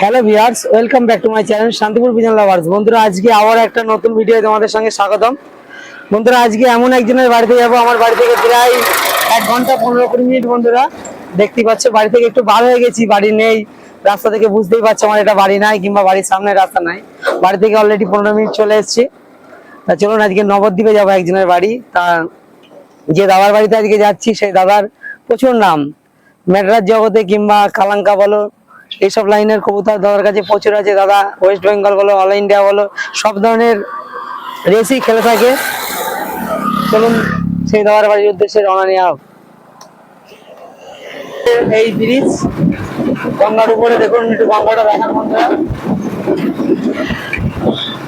Hello viewers welcome back to my channel Shantipur pigeon lovers বন্ধুরা, আজকে আবার একটা নতুন ভিডিও তোমাদের সঙ্গে স্বাগতম। বন্ধুরা, আজকে এমন একজনের বাড়িতে যাব, আমার বাড়ি থেকে প্রায় এক ঘণ্টা পনেরো কুড়ি মিনিট, বন্ধুরা। দেখতেই পাচ্ছ, বাড়ি থেকে একটু বার হয়ে গেছি, বাড়ি নেই। রাস্তা থেকে বুঝতেই পারছ আমার এটা বাড়ি নাই, কিংবা বাড়ির সামনে রাস্তা নাই। বাড়ি থেকে অলরেডি পনেরো মিনিট চলে এসেছি। তা চলুন, আজকে নবদ্বীপে যাব একজনের বাড়ি। তা যে দাদার বাড়িতে আজকে যাচ্ছি, সেই দাদার প্রচুর নাম। ম্যাডরাস জগতে কিংবা কালাঙ্কা বলো এইসব লাইনের কবুতর দাদার কাছে প্রচুর আছে। দাদা ওয়েস্ট বেঙ্গল বলো অল ইন্ডিয়া বলো, সব ধরনের রেসই খেলে থাকে। চলুন সেই দাদার বাড়ির উদ্দেশ্যে রওনা নেওয়া হোক। এই ব্রিজ, গঙ্গার উপরে দেখুন, একটু গঙ্গাটা দেখার বন্ধুরা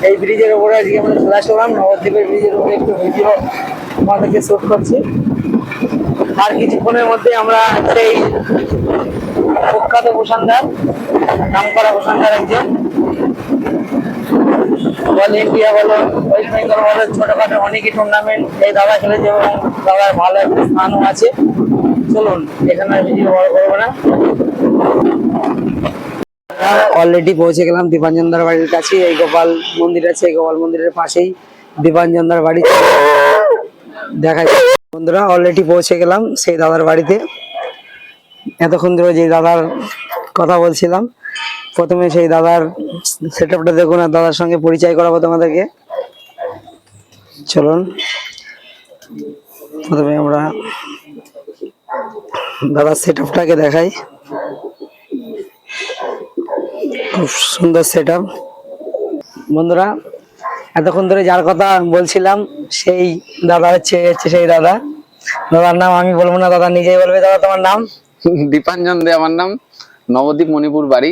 এই ব্রিজের উপরে আজকে আমরা চলে আসলাম নবদ্বীপের ব্রিজের উপরে একটু ভিডিও আমাদেরকে শুট করছি। আর কিছুক্ষণের মধ্যে আমরা সেই প্রখ্যাত প্রশানদার নাম করা প্রশানদার একজন। বল ইন্ডিয়া বলো, ওয়েস্ট বেঙ্গল বলো, ছোটখাটো অনেকই টুর্নামেন্ট এই দাদা খেলেছে এবং দাদার ভালো একটা স্থানও আছে। চলুন, এখানে ভিডিও বড় করব না। অলরেডি পৌঁছে গেলাম দীপাঞ্জনদার বাড়ির কাছে এই গোপাল মন্দির আছে, এই গোপাল মন্দিরের পাশেই। দীপাঞ্জনদার বাড়ি দেখা বন্ধুরা অলরেডি পৌঁছে গেলাম সেই দাদার বাড়িতে। এতক্ষণ ধরে যে দাদার কথা বলছিলাম, প্রথমে সেই দাদার সেট আপটা দেখুন আর দাদার সঙ্গে পরিচয় করাবো তোমাদেরকে। চলুন, প্রথমে আমরা দাদার সেট আপটাকে দেখাই। খুব সুন্দর সেট বন্ধুরা, এতক্ষণ ধরে যার কথা বলছিলাম, সেই দাদা হচ্ছে হচ্ছে সেই দাদা। দাদার নাম আমি বলব না, দাদা নিজেই বলবে, দাদা তোমার নাম? দীপাঞ্জন দে আমার নাম। নবদ্বীপ মণিপুর বাড়ি।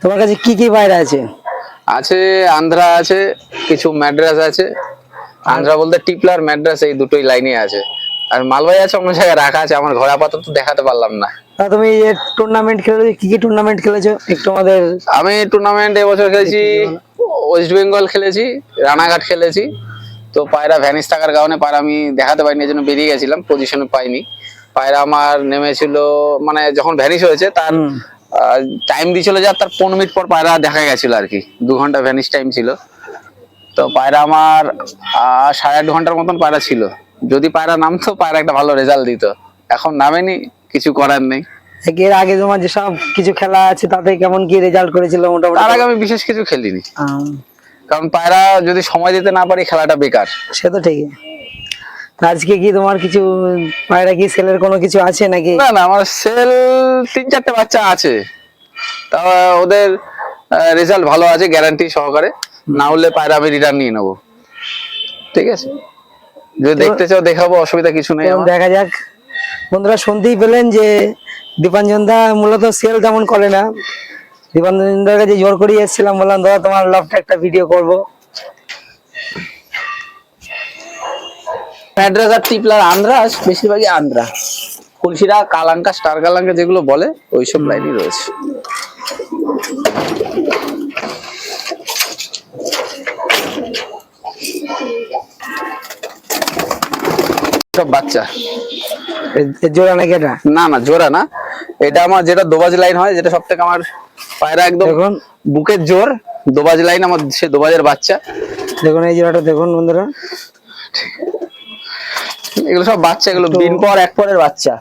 তোমার কাছে কি কি বাইরে আছে? আছে আন্ধ্রা আছে কিছু ম্যাড্রাস আছে। আন্ধ্রা বলতে টিপলার ম্যাড্রাস এই দুটোই লাইনে আছে। আর মালবাই আছে অন্য জায়গায় রাখা আছে আমার ঘরে আপাতত দেখাতে পারলাম না। তুমি যে টুর্নামেন্ট খেলেছো কি কি টুর্নামেন্ট খেলেছো? একটু আমাদের আমি টুর্নামেন্ট এবছর খেলেছি ওয়েস্ট বেঙ্গল খেলেছি রানাঘাট খেলেছি। তো পায়রা ভ্যানিস থাকার কারণে পায়রা আমি দেখাতে পারিনি এই জন্য বেরিয়ে গেছিলাম পজিশনে পাইনি। পায়রা আমার নেমেছিল মানে যখন ভ্যানিস হয়েছে তার টাইম দিয়েছিল যা তার পনেরো মিনিট পর পায়রা দেখা গেছিল আর কি। দু ঘণ্টা ভ্যানিস টাইম ছিল। তো পায়রা আমার সাড়ে আট ঘণ্টার মতন পায়রা ছিল। যদি পায়রা নামতো পায়রা একটা ভালো রেজাল্ট দিত। এখন নামেনি কিছু করার নেই। এর আগে তোমার যেসব কিছু খেলা আছে তাতে কেমন কি রেজাল্ট করেছিল মোটামুটি? তার আগে আমি বিশেষ কিছু খেলিনি। কারণ পায়রা যদি সময় দিতে না পারি খেলাটা বেকার। সে তো ঠিকই। আজকে কি তোমার কিছু পায়রা কি সেলের কোনো কিছু আছে নাকি? না না আমার সেল তিন চারটে বাচ্চা আছে। তা ওদের রেজাল্ট ভালো আছে গ্যারান্টি সহকারে। না হলে পায়রা আমি রিটার্ন নিয়ে নেব। ঠিক আছে? যদি দেখতে চাও দেখাবো অসুবিধা কিছু নেই দেখা যাক। বন্ধুরা শুনতেই পেলেন যে দীপাঞ্জন দা মূলত সেল তেমন করে না। দীপাঞ্জন দার কাছে জোর করিয়ে এসেছিলাম বললাম দাদা তোমার লাভটা একটা ভিডিও করব। ম্যাড্রাস আর টিপলার আন্ধ্রাস বেশিরভাগই আন্ধ্রা কলসিরা কালাঙ্কা স্টার কালাঙ্কা যেগুলো বলে ওইসব লাইনই রয়েছে। সব বাচ্চা। জোড়া নাকি এটা? না না জোড়া না। এটা আমার যেটা দোবাজ লাইন হয় যেটা সব থেকে আমার পায়রা একদম দেখুন। বুকের জোর দোবাজ লাইন আমার সে দোবাজের বাচ্চা। দেখুন এই জোড়াটা দেখুন বন্ধুরা। এগুলো সব বাচ্চা এগুলো দিন পর এক পরের বাচ্চা।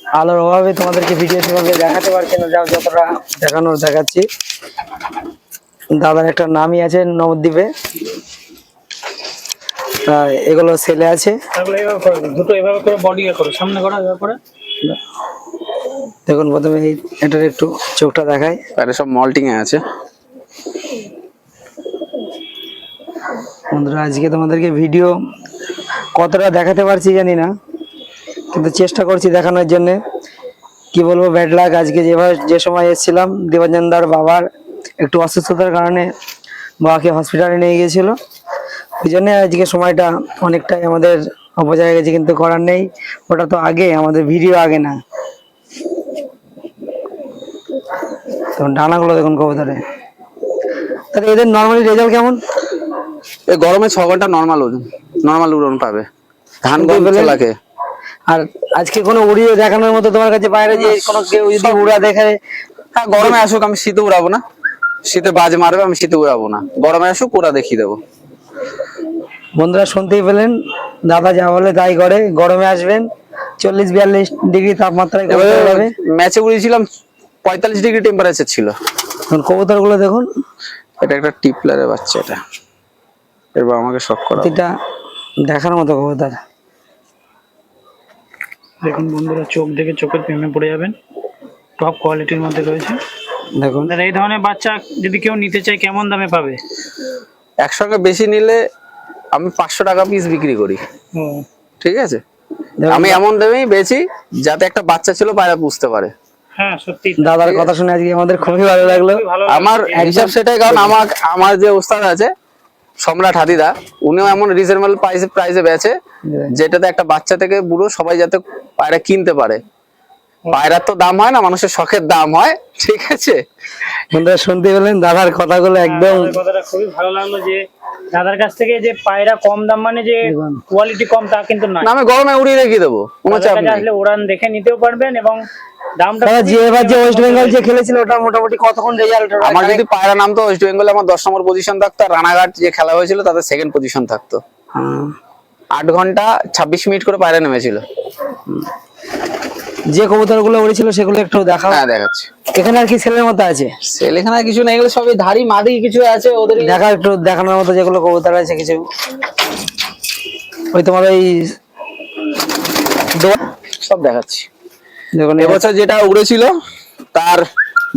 আলোর অভাবে তোমাদেরকে ভিডিও সেভাবে দেখাতে পারছি না যাও যতটা দেখানোর দেখাচ্ছি। দাদার একটা নামই আছে নবদ্বীপে। তা এগুলো ছেলে আছে। দুটো এভাবে করে বডি করো সামনে করো এভাবে করে। দেখুন প্রথমে এই এটার একটু চোখটা দেখায় আর সব মল্টিং এ আছে। বন্ধুরা আজকে তোমাদেরকে ভিডিও কতটা দেখাতে পারছি জানি না, কিন্তু চেষ্টা করছি দেখানোর জন্যে। কি বলব ব্যাড লাক আজকে যেভাবে যে সময় এসেছিলাম দেবাঞ্জনদার বাবার একটু অসুস্থতার কারণে বাবাকে হসপিটালে নিয়ে গিয়েছিল। ওই জন্যে আজকে সময়টা অনেকটাই আমাদের অপচয় গেছে, কিন্তু করার নেই। ওটা তো আগে, আমাদের ভিডিও আগে না। তখন ডানাগুলো দেখুন কবুতরে। তাহলে এদের নর্মালি রেজাল্ট কেমন? এই গরমে ছ ঘণ্টা নর্মাল ওজন নর্মাল উড়ন পাবে। ধান গম পেলেন? আর আজকে কোনো উড়িয়ে দেখানোর মতো তোমার কাছে বাইরে যে কোনো কেউ যদি উড়া দেখে হ্যাঁ গরমে আসুক আমি শীতে উড়াবো না। শীতে বাজ মারবে আমি শীতে উড়াবো না। গরমে আসুক ওরা দেখিয়ে দেবো। বন্ধুরা শুনতেই পেলেন? দাদা যা বলে তাই করে। গরমে আসবেন। চল্লিশ বিয়াল্লিশ ডিগ্রি তাপমাত্রায় ম্যাচে উড়িয়েছিলাম পঁয়তাল্লিশ ডিগ্রি টেম্পারেচার ছিল। কবুতরগুলো দেখুন। এটা একটা টিপলারের বাচ্চা এটা। এরপর আমাকে শখ করা প্রতিটা দেখার মতো কবুতর দেখুন বন্ধুরা চোখ দেখে চোখের প্রেমে পড়ে যাবেন। টপ কোয়ালিটির মধ্যে রয়েছে। দেখুন। দাদা এই ধরনের বাচ্চা যদি কেউ নিতে চায় কেমন দামে পাবে? একশো টাকা বেশি নিলে আমি পাঁচশো টাকা পিস বিক্রি করি। ঠিক আছে? আমি এমন দামেই বেচি যাতে একটা বাচ্চা ছিল পায়রা বুঝতে পারে। হ্যাঁ দাদার কথা শুনে আজকে আমাদের খুবই ভালো লাগল। আমার হিসাব সেটাই কারণ আমার আমার যে ওস্তাদ আছে সম্রাট হাদিদা উনিও এমন রিজনেবল প্রাইসে প্রাইসে বেচে যেটাতে একটা বাচ্চা থেকে বুড়ো সবাই যাতে পায়রা কিনতে পারে। পায়রার তো দাম হয় না মানুষের শখের দাম হয় ঠিক আছে? বন্ধুরা শুনতে পেলেন দাদার কথাগুলো একদম কথাটা খুবই ভালো লাগল যে দাদার কাছ থেকে যে পায়রা কম দাম মানে যে কোয়ালিটি কম তা কিন্তু না আমি গরমে উড়িয়ে রেখে দেবো কোনো চাপ নেই। আসলে উড়ান দেখে নিতেও পারবেন এবং দামটা যে এবার যে ওয়েস্ট বেঙ্গল যে খেলেছিল ওটা মোটামুটি কতক্ষণ রেজাল্ট আমার যদি পায়রা নামতো ওয়েস্ট বেঙ্গলে আমার দশ নম্বর পজিশন থাকতো রানাঘাট যে খেলা হয়েছিল তাতে সেকেন্ড পজিশন থাকতো। আট ঘণ্টা ছাব্বিশ মিনিট করে পায়রা নেমেছিল। যে কবুতরগুলো উড়েছিল সেগুলো একটু দেখাও। হ্যাঁ দেখাচ্ছি। এখানে আর কি ছেলের মতো আছে? সেল এখানে কিছু নেই এগুলো সবই ধারি মাদি কিছু আছে ওদের। দেখা একটু দেখানোর মতো যেগুলো কবুতর আছে কিছু। ওই তোমার ওই সব দেখাচ্ছি। দেখুন এবছর যেটা উড়েছিল তার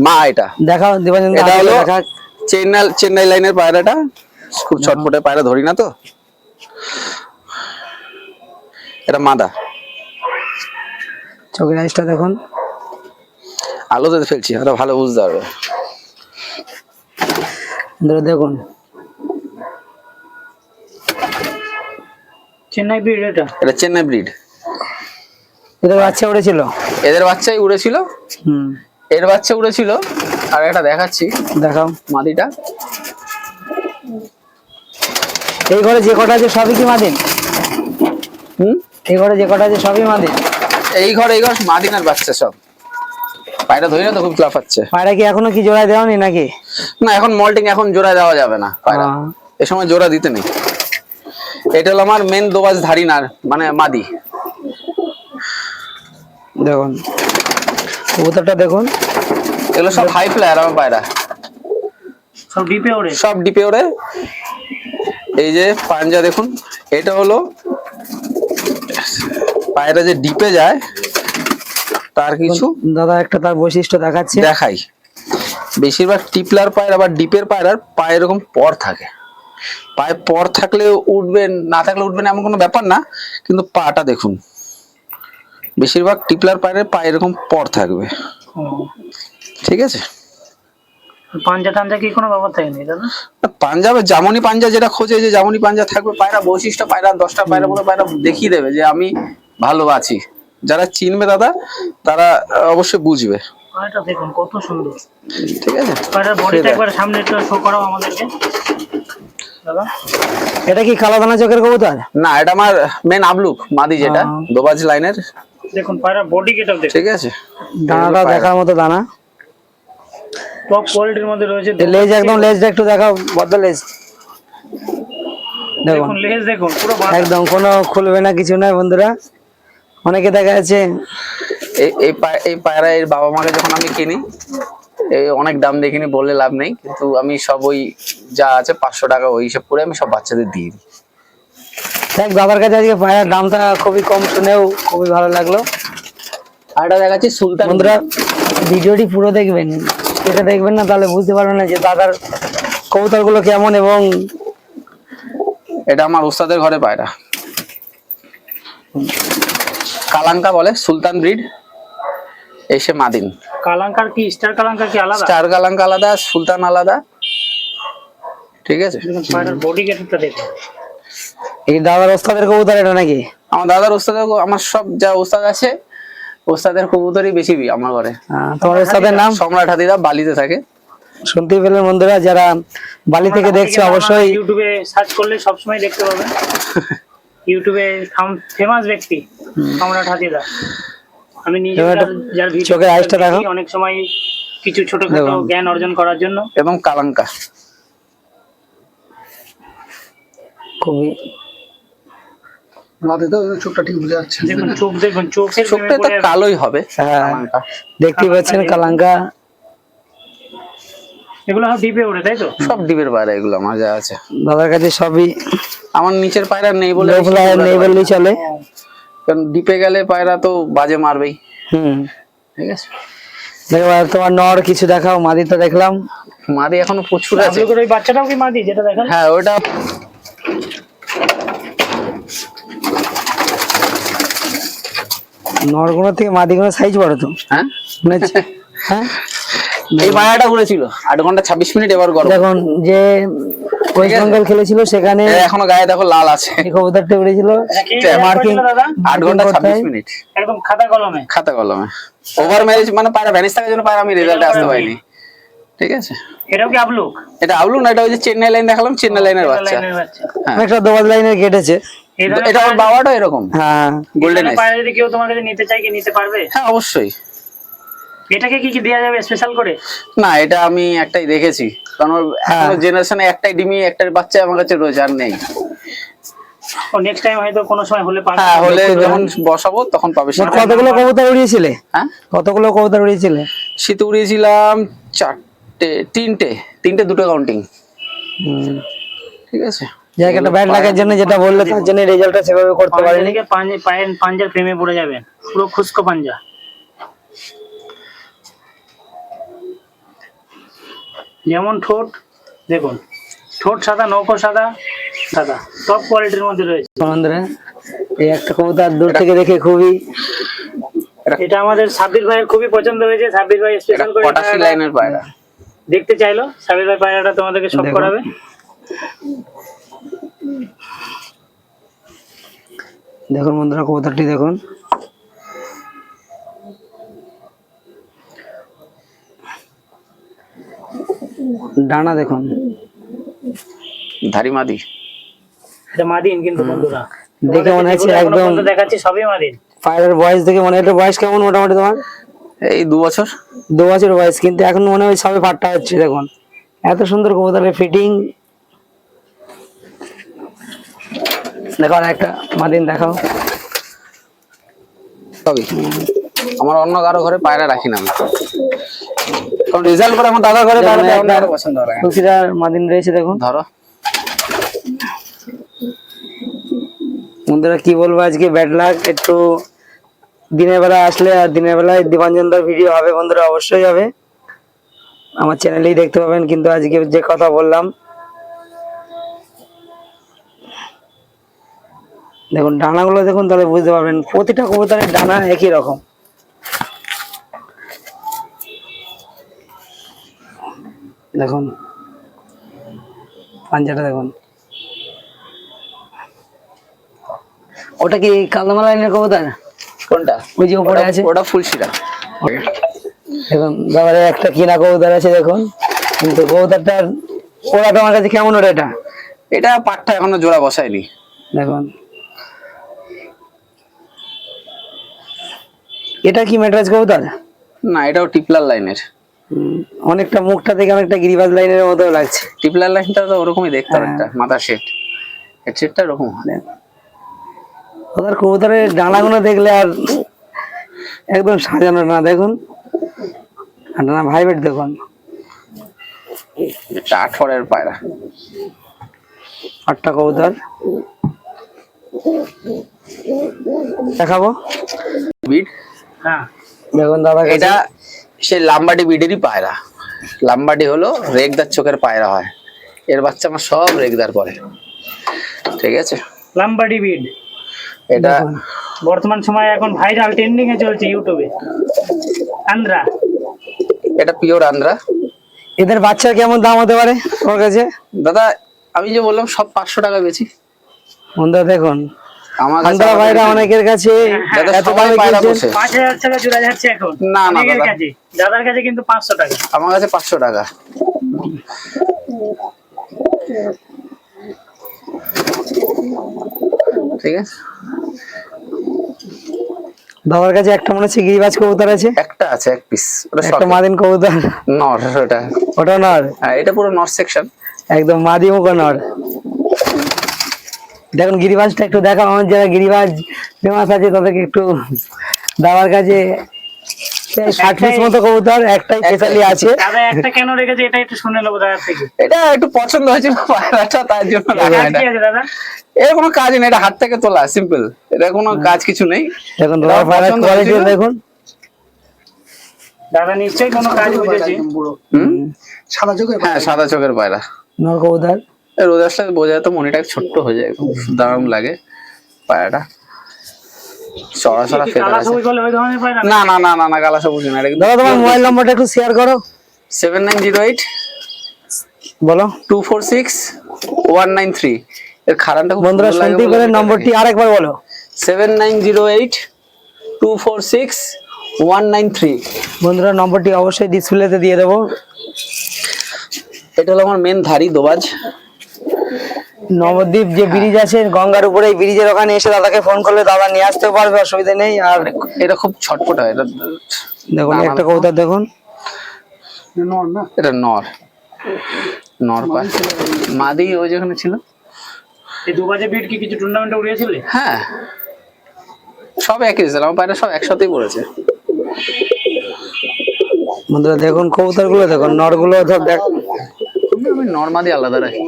মা এটা। দেখাও দেবানন্দ এটা হলো দেখা। চেন্নাই চেন্নাই লাইনের পায়রাটা। খুব ছটফটে পায়রা ধরি না তো। এটা মাদা। চোখের আইসটা দেখুন। আলোতে ফেলছি ওটা ভালো বুঝতে পারবে দেখুন। চেন্নাই বিড এটা? এটা চেন্নাই ব্রিড এদের বাচ্চা উড়েছিল? এদের বাচ্চাই উড়েছিল? হুম। এর বাচ্চা উড়েছিল? আর একটা দেখাচ্ছি। দেখাও। মাদিটা। এই ঘরে যে কটা আছে সবই কি মাদিন হুম? এই ঘরে যে কটা আছে সবই মাদিন এই ঘর এই ঘর মাদিনার বাচ্চা সব। পায়রা ধরি না তো খুব লাফাচ্ছে। পায়রা কি এখনও কি জোড়ায় দেওয়ানি নাকি? না এখন মল্টিং এখন জোড়া দেওয়া যাবে না পায়রা। এ সময় জোড়া দিতে নেই। এটা হলো আমার মেন দোবাজ ধারিনার মানে মাদি। দেখুন। কবুতরটা দেখুন। এগুলো সব হাই ফ্লায়ার আমার পায়রা। সব ডিপে ওড়ে। সব ডিপে ওরে এই যে পাঞ্জা দেখুন এটা হলো পায়রা যে ডিপে যায় তার কিছু দাদা একটা তার বৈশিষ্ট্য দেখাচ্ছে। দেখাই। বেশিরভাগ টিপলার পায়রা আবার ডিপের পায়ের পায়ে এরকম পর থাকে। পায়ে পর থাকলে উঠবেন না থাকলে উঠবেন এমন কোনো ব্যাপার না কিন্তু পাটা দেখুন। বেশিরভাগ টিপলার পায়ের পায়ে এরকম পর থাকবে। ঠিক আছে? পাঞ্জা টাঞ্জা কি কোনো ব্যাপার থাকে না দাদা পাঞ্জাবে জামনি পাঞ্জা যেটা খোঁজে যে জামনি পাঞ্জা থাকবে পায়রা বৈশিষ্ট্য পায়রা দশটা পায়রা মতো পায়রা দেখিয়ে দেবে যে আমি ভালো আছি। যারা চিনবে দাদা তারা অবশ্যই বুঝবে। পায়রাটা দেখুন কত সুন্দর। ঠিক আছে? পায়রার বডিটা একবার সামনে একটু শো করাও আমাদেরকে। এটা কি কালো দানা চোখের কবুতর? না এটা আমার মেন আবলুক মাদি যেটা দোবাজ লাইনের। দেখুন পায়রার বডি দেখুন। ঠিক আছে? দানাটা দেখার মতো দানা। টপ কোয়ালিটির মধ্যে রয়েছে লেজ একদম লেজটা একটু দেখাও বদ্ধ লেজ দেখুন লেজ দেখুন পুরো একদম কোনো খুলবে না কিছু নাই বন্ধুরা। অনেকে দেখা যাচ্ছে এই এই এই পায়রা এর বাবা মাকে যখন আমি কিনি এই অনেক দাম দেখিনি বললে লাভ নেই কিন্তু আমি সব ওই যা আছে পাঁচশো টাকা ওই হিসাব করে আমি সব বাচ্চাদের দিয়ে দিই। দেখ বাবার কাছে আজকে পায়রার দামটা খুবই কম শুনেও খুবই ভালো লাগল। আর এটা দেখাচ্ছি সুলতান বন্ধুরা ভিডিওটি পুরো দেখবেন। এটা দেখবেন না তাহলে বুঝতে পারবেন না যে দাদার কবুতরগুলো কেমন এবং এটা আমার ওস্তাদের ঘরে পায়রা। কালাঙ্কা বলে সুলতান ব্রিড এসে মাদিন। কালাঙ্কার কি স্টার কালাঙ্কার কি আলাদা? স্টার কালাঙ্কা আলাদা সুলতান আলাদা। ঠিক আছে? বডি কেটআপটা দেখুন। এই দাদার ওস্তাদের কবুতর এটা নাকি? আমার দাদার ওস্তাদের আমার সব যা ওস্তাদ আছে ওস্তাদের কবুতরই বেশি বি- আমার ঘরে। আহ, তোমার ওস্তাদের নাম? সম্রাট হাতিদা বালিতে থাকে। শুনতে পেলেন বন্ধুরা যারা বালি থেকে দেখছে অবশ্যই ইউটিউবে সার্চ করলে সবসময় দেখতে পাবেন। ইউটিউবে ফেমাস ব্যক্তি সম্রাট হাতিদা আমি নিজে যার- চোখের দেখো। অনেক সময় কিছু ছোটখাটো জ্ঞান অর্জন করার জন্য। এবং কালাঙ্কা। খুবই তো চোখটা ঠিক বুঝে যাচ্ছে চোখ দেখুন চোখের চোখটা প্রেমে কালোই হবে হ্যাঁ। কালাঙ্কা। পাচ্ছেন কালাঙ্কা। এগুলো সব ডিপে ওঠে তাই তো? সব ডিবের পায়রা এগুলো আমার যা আছে। দাদার কাছে সবই আমার নিচের পায়রা নেই বলে নেই বললেই চলে। কারণ ডিপে গেলে পায়রা তো বাজে মারবেই। হুম। ঠিক আছে? দেখো তোমার নর কিছু দেখাও মাদিটা দেখলাম। মাদি এখনও প্রচুর আছে। ওই বাচ্চাটাও কি মাদি যেটা দেখেন? হ্যাঁ ওটা নরগুলো থেকে মাদিগুলো সাইজ বড় তো। হ্যাঁ? হ্যাঁ? এই পায়রাটা উড়েছিল আট ঘণ্টা ছাব্বিশ মিনিট এবার গরম। দেখুন যে ওয়েস্ট বেঙ্গল খেলেছিল সেখানে এখনও গায়ে দেখো লাল আছে। এই কবুতরটা উড়েছিল। মার্কিং আট ঘণ্টা ছাব্বিশ মিনিট। একদম খাতা কলমে। খাতা কলমে। ওভার ম্যারেজ মানে পায়রা ভ্যানিস থাকার জন্য পায়রা আমি রেজাল্টে আসতে পারিনি। ঠিক আছে? এটাও কি আবলুক এটা আউলু না এটা ওই যে চেন্নাই লাইন দেখালাম চেন্নাই লাইনের বাচ্চা। লাইনের বাচ্চা। হ্যাঁ। একটা দোবাজ লাইনের এই এটা ওর বাবাটা এরকম। হ্যাঁ। গোল্ডেন পায়রা- পায়রা যদি কেউ তোমার কাছে নিতে চায় কি নিতে পারবে? হ্যাঁ অবশ্যই। এটাকে কি কি দেওয়া যাবে স্পেশাল করে? না এটা আমি একটাই দেখেছি। কারণ ওর হ্যাঁ। জেনারেশনে একটাই ডিমি একটাই বাচ্চা আমার কাছে রয়েছে আর নেই। নেক্সট টাইম হয়তো কোনো সময় হলে পাবে। হ্যাঁ হলে যখন বসাবো তখন পাবে কতগুলো কবুতর উড়িয়েছিলে? হ্যাঁ? কতগুলো কবুতর উড়িয়েছিলে? শীতে উড়িয়েছিলাম চারটে তিনটে। তিনটে দুটো কাউন্টিং হুম। ঠিক আছে? জায়গাটা ব্যাড লাগার জন্য যেটা বললে তার জন্য রেজাল্টটা সেভাবে করতে পারিনি। পাঞ্জা পাঞ্জা পায়ের পাঞ্জার প্রেমে পড়ে যাবেন পুরো খুস্কো পাঞ্জা। যেমন ঠোঁট দেখুন ঠোঁট সাদা নৌকো সাদা সাদা টপ কোয়ালিটির মধ্যে রয়েছে। বন্ধুরা এই একটা কবুতর দূর থেকে দেখে খুবই এটা আমাদের সাব্বির ভাইয়ের খুবই পছন্দ হয়েছে। সাব্বির ভাই স্পেশাল করে পটাশি লাইনের পায়রা। দেখতে চাইলো। সাব্বির ভাই পায়রাটা তোমাদেরকে সব করাবে। দেখুন বন্ধুরা কবুতরটি দেখুন। ডানা দেখুন। ধারি মাদি। এটা মাদিন কিন্তু বন্ধুরা। দেখে মনে হচ্ছে একদম দেখাচ্ছি সবই মাদিন। পায়ের বয়স দেখে মনে হয় বয়স কেমন মোটামুটি তোমার? এই দু বছর। দু বছর বয়স কিন্তু এখন মনে হয় সবে পাট্টা হচ্ছে দেখুন। এত সুন্দর কবুতরের ফিটিং দেখো আর একটা মাদিন দেখাও। সবই। আমার অন্য কারও ঘরে পায়রা রাখি না আমি। কারণ রেজাল্ট করে আমার ঘরে পায়রা দেওয়া অন্য পছন্দ হয় না। মাদিন রয়েছে দেখুন। ধরো। বন্ধুরা কি বলব আজকে? ব্যাড লাক একটু দিনের বেলা আসলে আর দিনের বেলায় দীপাঞ্জনদার ভিডিও হবে বন্ধুরা অবশ্যই হবে। আমার চ্যানেলেই দেখতে পাবেন কিন্তু আজকে যে কথা বললাম। দেখুন ডানাগুলো দেখুন তাহলে বুঝতে পারবেন প্রতিটা কবুতরের ডানা একই রকম। দেখুন পাঞ্জাটা দেখুন। ওটা কি কালদমা লাইনের কবুতর? কোনটা? ওই যে উপরে আছে। ওটা ফুলশিরা। দেখুন বাবারে একটা কিনা কবুতর আছে দেখুন। কিন্তু কবুতরটার ওরা তোমার কাছে কেমন ওটা এটা? এটা পাটটা এখনও জোড়া বসায়নি। দেখুন। এটা কি মেট্রাজ কবুতর? না এটাও টিপলার লাইনের। অনেকটা মুখটা থেকে অনেকটা গিরিবাজ লাইনের মতো লাগছে। টিপলার লাইনটা তো ওরকমই দেখতে হ্যাঁ। অনেকটা মাথা সেট হেড সেটটা এরকম হয়। ওদের কবুতরের ডানাগুলো দেখলে আর একদম সাজানো না দেখুন। ডানা ভাইবেট দেখুন। এটা আট ফরের পায়রা। আটটা কবুতর। দেখাবো? বিড হ্যাঁ। দেখুন দাদা এটা সে লাম্বাডি বিডেরই পায়রা। লাম্বাডি হলো রেগদার চোখের পায়রা হয়। এর বাচ্চা আমার সব রেগদার পরে। ঠিক আছে? লাম্বাডি বিড। এটা বর্তমান সময়ে এখন ভাইরাল ট্রেন্ডিং এ চলছে ইউটিউবে আন্দ্রা। এটা পিওর আন্দ্রা। এদের বাচ্চার কেমন দাম হতে পারে তোমার কাছে? দাদা আমি যে বললাম সব পাঁচশো টাকা বেশি বন্ধুরা দেখুন আমার কাছে ভাইরা অনেকের কাছে সবাই পায়রা কিনছেন। বসে। টাকা জোড়া যাচ্ছে এখন। না, না, অনেকের কাছে। দাদার কাছে কিন্তু পাঁচশো টাকা। আমার কাছে পাঁচশো টাকা। ঠিক আছে? দাদার কাছে একটা মনে হচ্ছে গিরিবাজ কবুতর আছে। একটা আছে এক পিস ওটা একটা মাদিন কবুতর। নর ওটা। ওটা নর? হ্যাঁ এটা পুরো নর সেকশন একদম মাদি মুখো নর। দেখুন গিরিবাজটা একটু দেখাও আমার যারা গিরিবাজ ফেমাস আছে তাদেরকে একটু দাবার কাছে সেই ষাট পিস মতো কবুতর একটাই স্পেশালি আছে। দাদা একটা কেন রেখেছে এটা একটু শুনে নেব দাদার থেকে। এটা একটু পছন্দ হয়েছিল পায়রাটা তার জন্য রাখা এটা দাদা? এর কোনো কাজ নেই এটা হাত থেকে তোলা সিম্পল এটা কোনো কাজ কিছু নেই। দেখুন এটা দাবার কোয়ালিটি দেখুন। দাদা নিশ্চয়ই কোনো কাজ বুঝেছে হুম? হ্যাঁ সাদা চোখের পায়রা। নর কবুতর। রোদ আসলে বোঝা যায় তো মনিটা ছোট্ট হয়ে যায় খুব দারুণ লাগে পায়াটা। চড়া পায় না? না না না না গালা সবুজ না দাদা তোমার মোবাইল নম্বরটা একটু শেয়ার করো। সেভেন নাইন জিরো এইট বলো। Two four six one nine three. এর খারানটা খুব বন্ধুরা শুনতেই পেলেন নম্বরটি আরেকবার বলো। Seven nine zero eight two four six one nine three. বন্ধুরা নম্বরটি অবশ্যই ডিসপ্লেতে দিয়ে দেবো। এটা হলো আমার মেন ধারি দোবাজ। নবদ্বীপ যে ব্রিজ আছে গঙ্গার উপরে এই ব্রিজের ওখানে এসে দাদাকে ফোন করলে দাদা নিয়ে আসতেও পারবে অসুবিধা নেই। আর এটা খুব ছটপট হয় এটা দেখুন একটা। কবুতর দেখুন। এটা নর নর। মাদি ওই যেখানে ছিল? এই দু বাজে বিট কি কিছু টুর্নামেন্টে উড়িয়েছিলে? হ্যাঁ। সব একই ছিল আমার পায়রা সব একসাথেই পড়েছে। বন্ধুরা দেখুন কবুতরগুলো দেখুন নরগুলো দেখ। আমি আলাদা রাখি।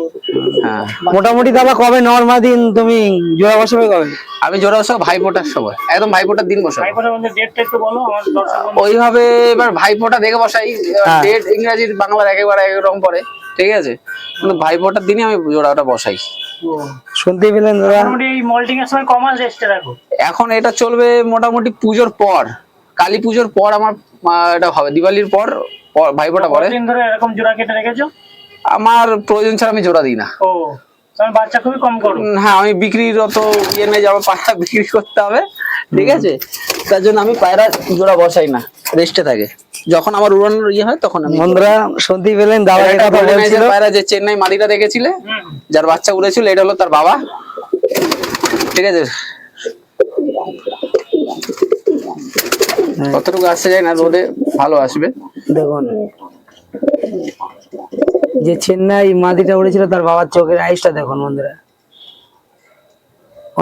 মোটামুটি দাদা কবে নর্মা দিন তুমি জোড়া বসাবে কবে? আমি জোড়া বসাবো ভাইফোঁটার সময়। একদম ভাইফোঁটার দিন বসাবো। ভাই কথা বলতে ডেটটা একটু বলো আমার দর্শক বন্ধু। ওইভাবে এবার ভাইফোঁটা দেখে বসাই। হ্যাঁ। ডেট ইংরাজি বাংলার একেবারে এক রকম পড়ে ঠিক আছে? কিন্তু ভাইফোঁটার দিনই আমি জোড়াটা বসাই। শুনতেই পেলেন দাদা? মোটামুটি এই মল্টিং এর সময় কমাস রেস্টে রাখো এখন এটা চলবে মোটামুটি পুজোর পর। কালী পুজোর পর আমার এটা হবে। দিওয়ালির পর পর- ভাইফোঁটা পরে। কতদিন ধরে এরকম জোড়া কেটে রেখেছো? আমার প্রয়োজন ছাড়া আমি জোড়া দিই না। ও বাচ্চা খুবই কম করো। হ্যাঁ আমি বিক্রির অত ইয়ে নেই যে আমার পায়রা বিক্রি করতে হবে। ঠিক আছে? তার জন্য আমি পায়রা জোড়া বসাই না রেস্টে থাকে। যখন আমার উড়ানোর ইয়ে হয় তখন আমি বন্ধুরা শুনতেই পেলেন দাদা এটা বলছিল। পায়রা যে চেন্নাই মাদিটা দেখেছিলে যার বাচ্চা উড়েছিল এটা হলো তার বাবা। ঠিক আছে? কতটুকু আসছে যায় না রোদে ভালো আসবে। দেখুন। যে চেন্নাই মাদিটা উড়েছিল তার বাবার চোখের আইসটা দেখুন বন্ধুরা।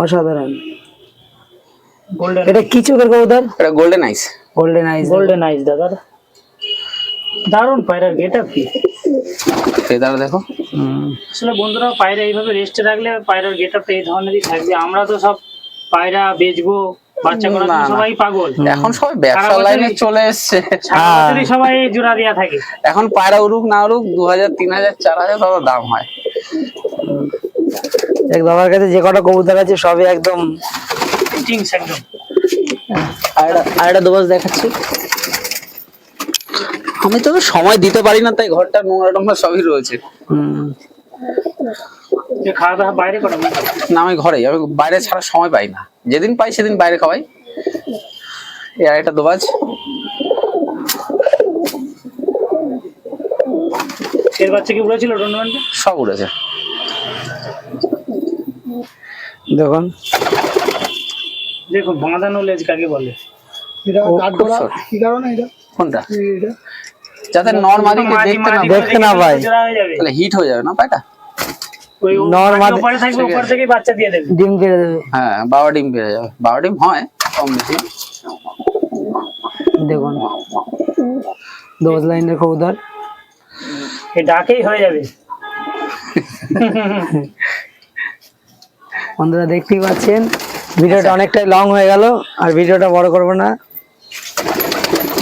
অসাধারণ। গোল্ডেন এটা কি চোখের কবুতর? এটা golden eyes golden eyes golden eyes দাদা। দারুণ পায়রার গেট আপ কি। ফেদার দেখো। আসলে বন্ধুরা পায়রা এইভাবে রেস্টে রাখলে পায়রার গেট আপটা এই ধরনেরই থাকবে। আমরা তো সব পায়রা বেচবো এখন সবাই ব্যবসা লাইনে চলে এসছে। সবাই জোড়া দেওয়া থাকে। এখন পায়রা উড়ুক না উড়ুক দু হাজার তিন হাজার চার হাজার তত দাম হয়। এক দাদার কাছে যে কটা কবুতর আছে সবই একদম একদম। আর আর একটা দুবাস দেখাচ্ছি। আমি তো সময় দিতে পারি না তাই ঘরটা নোংরা টোংরা সবই রয়েছে। খাওয়া দাওয়া বাইরে করা না আমি ঘরেই আমি বাইরে ছাড়া সময় পাই না যেদিন পাই সেদিন বাইরে খাওয়াই আর একটা দুবাজ এর বাচ্চা কি উড়েছিল টুর্নামেন্টে সব উড়েছে দেখুন দেখুন বাঁধানো লেজ কাকে বলে। কোনটা যাতে নর্মালি দেখতে না দেখতে না পায়। হয়ে তাহলে হিট হয়ে যাবে না পায়টা মাঝি ওপারে থাকবে ওপার থেকেই বাচ্চা দিয়ে দেবে। ডিম কেটে দেবে। হ্যাঁ বাবা ডিম পেয়ে যাবে বাবা ডিম হয় কম বেশি। দেখুন। দোজ লাইনের কবুতর। এই ডাকেই হয়ে যাবে। বন্ধুরা দেখতেই পাচ্ছেন ভিডিওটা অনেকটাই লং হয়ে গেল আর ভিডিওটা বড় করব না।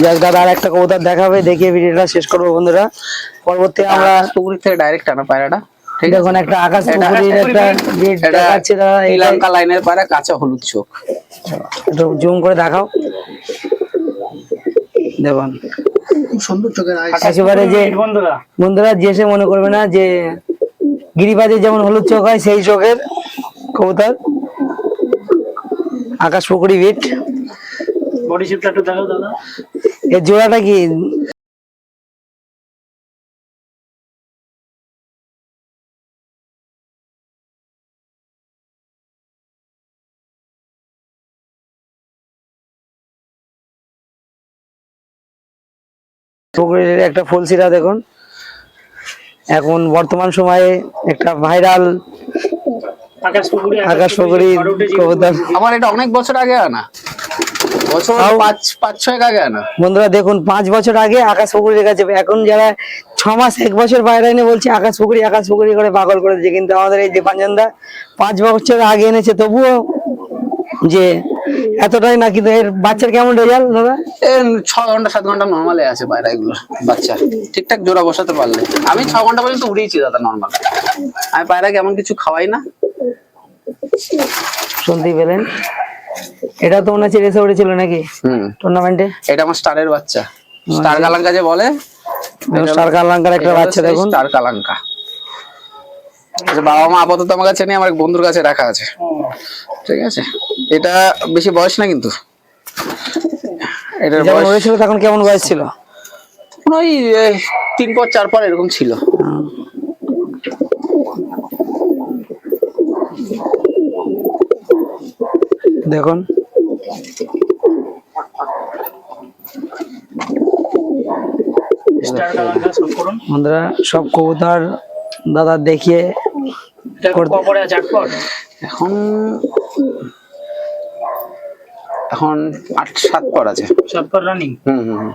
যাক দাদা আর একটা কবুতর দেখাবে দেখিয়ে ভিডিওটা শেষ করব বন্ধুরা। পরবর্তী আমরা পুকুর থেকে ডাইরেক্ট আনা পায়রাটা। দেখুন একটা আকাশ এটা- একটা দেখাচ্ছে দাদা এটা শ্রীলঙ্কা লাইনের কাঁচা হলুদ চোখ। একটু জুম করে দেখাও। দেখুন। একেবারে যে বন্ধুরা। বন্ধুরা যে সে মনে করবে না যে গিরিবাজের যেমন হলুদ চোখ হয় সেই চোখের কবুতর। আকাশ পুকুরি বিট বডি শিপটা একটু দেখাও দাদা। এর জোড়াটা কি? পুকুরের একটা ফুলসিরা দেখুন। এখন বর্তমান সময়ে একটা ভাইরাল আকাশ পুকুরি কবুতর। আমার এটা অনেক বছর আগে আনা। বছর পাঁচ পাঁচ ছয়েক আগে আনা। বন্ধুরা দেখুন পাঁচ বছর আগে আকাশ কাছে এখন যারা ছ মাস এক বছর বাইরে এনে বলছে আকাশ পুকুরি আকাশ পুকুরি করে পাগল করে দিচ্ছে। কিন্তু আমাদের এই দীপাঞ্জনদা পাঁচ বছর আগে এনেছে। তবুও যে এতটাই না কিন্তু এর বাচ্চার কেমন রেজাল্ট দাদা? এ ছ ঘণ্টা সাত ঘণ্টা নর্মালে আছে পায়রা এগুলো বাচ্চা। ঠিকঠাক জোড়া বসাতে পারলে। আমি ছ ঘণ্টা পর্যন্ত উড়িয়েছি দাদা নর্মাল আমি পায়রাকে এমন কিছু খাওয়াই না। শুনতেই পেলেন এটা তো মনে হচ্ছে রেসে উঠেছিল নাকি হুম। টুর্নামেন্টে এটা আমার স্টারের বাচ্চা। স্টার কালাঙ্কা যে বলে স্টার কালাঙ্কার একটা বাচ্চা দেখুন। স্টার কালাঙ্কা। আচ্ছা, বাবা মা আপাতত আমার কাছে নেই আমার এক বন্ধুর কাছে রাখা আছে। ঠিক আছে? এটা বেশি বয়স না কিন্তু? এটার যখন বয়স উড়েছিল তখন কেমন বয়স ছিল? ওই তিন পর চার পর এরকম ছিল। দেখুন। বন্ধুরা সব কবুতর দাদা দেখিয়ে এটা এখন এখন আট সাত পর আছে। সাতপট রানিং হুম হুম হুম।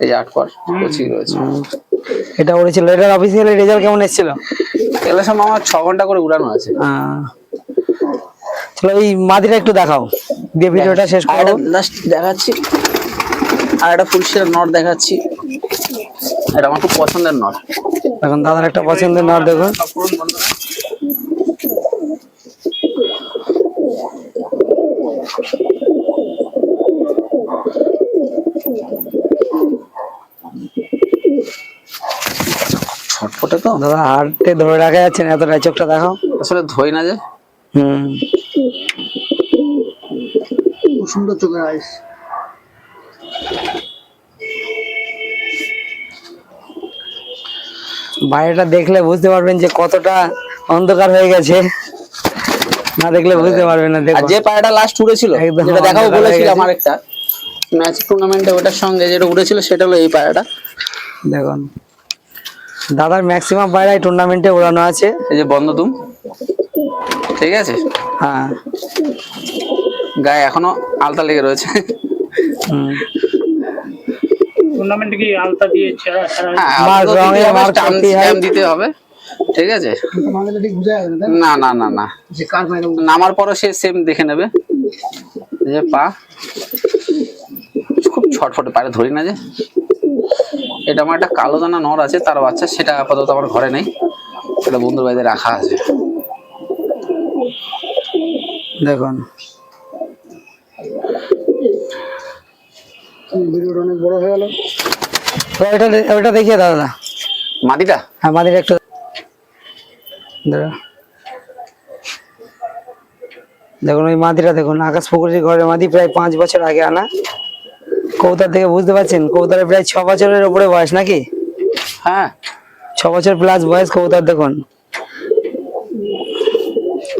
এই যে আট পর কচি রয়েছে। এটা উড়েছিল এটার অফিসিয়ালি রেজাল্ট কেমন এসেছিল? এগুলো সব আমার ছ ঘণ্টা করে উড়ানো আছে। আহ, চলো এই মাদিটা একটু দেখাও। দিয়ে ভিডিওটা শেষ করব লাস্ট দেখাচ্ছি। আর একটা ফুলশিরা নট দেখাচ্ছি। এটা আমার খুব পছন্দের নট এখন দাদার একটা পছন্দের নট দেখুন ছটফটে তো? দাদা ধরে রাখা যাচ্ছে না এতটা চোখটা দেখাও আসলে ধই না যে। হুম। সুন্দর চোখের আইস। বাইরেটা দেখলে বুঝতে পারবেন যে কতটা অন্ধকার হয়ে গেছে। না দেখলে বুঝতে পারবেন না দেখুন। যে পায়রাটা লাস্ট উড়েছিল যেটা হয়ে বলেছিলাম। আমার একটা ম্যাচ টুর্নামেন্টে ওটার সঙ্গে যেটা উড়েছিল সেটা হলো এই পায়রাটা দেখুন। দাদার ম্যাক্সিমাম বাইরে টুর্নামেন্টে উড়ানো আছে। এই যে বন্ধ তুম ঠিক আছে? হ্যাঁ। গায়ে এখনও আলতা লেগে রয়েছে। হুম। টুর্নামেন্টে কি আলতা দিয়ে হ্যাঁ দিতে হবে, ঠিক আছে? না না না না। নামার পরও সে সেম দেখে নেবে। যে পা। খুব ছটফটে পারে ধরি না যে। এটা আমার একটা কালো দানা নর আছে তার বাচ্চা সেটা আপাতত আমার ঘরে নেই। সেটা বন্ধুর বাড়িতে রাখা আছে। দেখুন। তো ওইটা দে- ওইটা দেখিয়ে দাদা। মাটিটা? হ্যাঁ মাদির একটু। দেখুন ওই মাদিটা দেখুন আকাশ পুকুরের ঘরের মাদি প্রায় পাঁচ বছর আগে আনা। কৌতার থেকে বুঝতে পারছেন? কৌতারের প্রায় ছ বছরের উপরে বয়স নাকি? হ্যাঁ। ছ বছর প্লাস বয়স কৌতার দেখুন।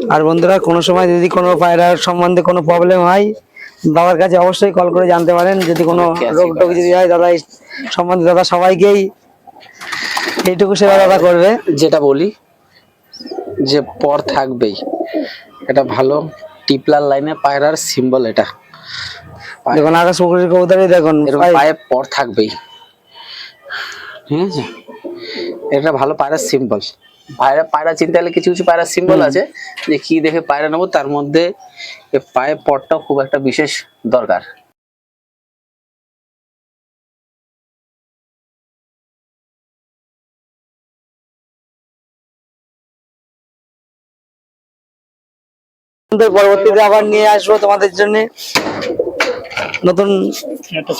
আর বন্ধুরা কোনো সময় যদি কোনো পায়রার সম্বন্ধে কোনো প্রবলেম হয় বাবার কাছে অবশ্যই কল করে জানতে পারেন। যদি কোনো রোগ টোগ যদি হয় দাদা সম্বন্ধে দাদা সবাইকেই এইটুকু সেবা দাদা করবে। যেটা বলি যে পর থাকবেই। এটা ভালো টিপলার লাইনে পায়রার সিম্বল এটা। দেখুন আকাশ পুকুরের কবুতরই দেখুন পায়ে। পর থাকবেই। ঠিক আছে? এটা ভালো পায়রার সিম্বল পায়রা পায়রা চিনতে গেলে কিছু কিছু পায়রার সিম্বল আছে যে কি দেখে পায়রা নেব তার মধ্যে পায়ে পরটাও খুব একটা বিশেষ দরকার। পরবর্তীতে আবার নিয়ে আসব তোমাদের জন্য। নতুন একটা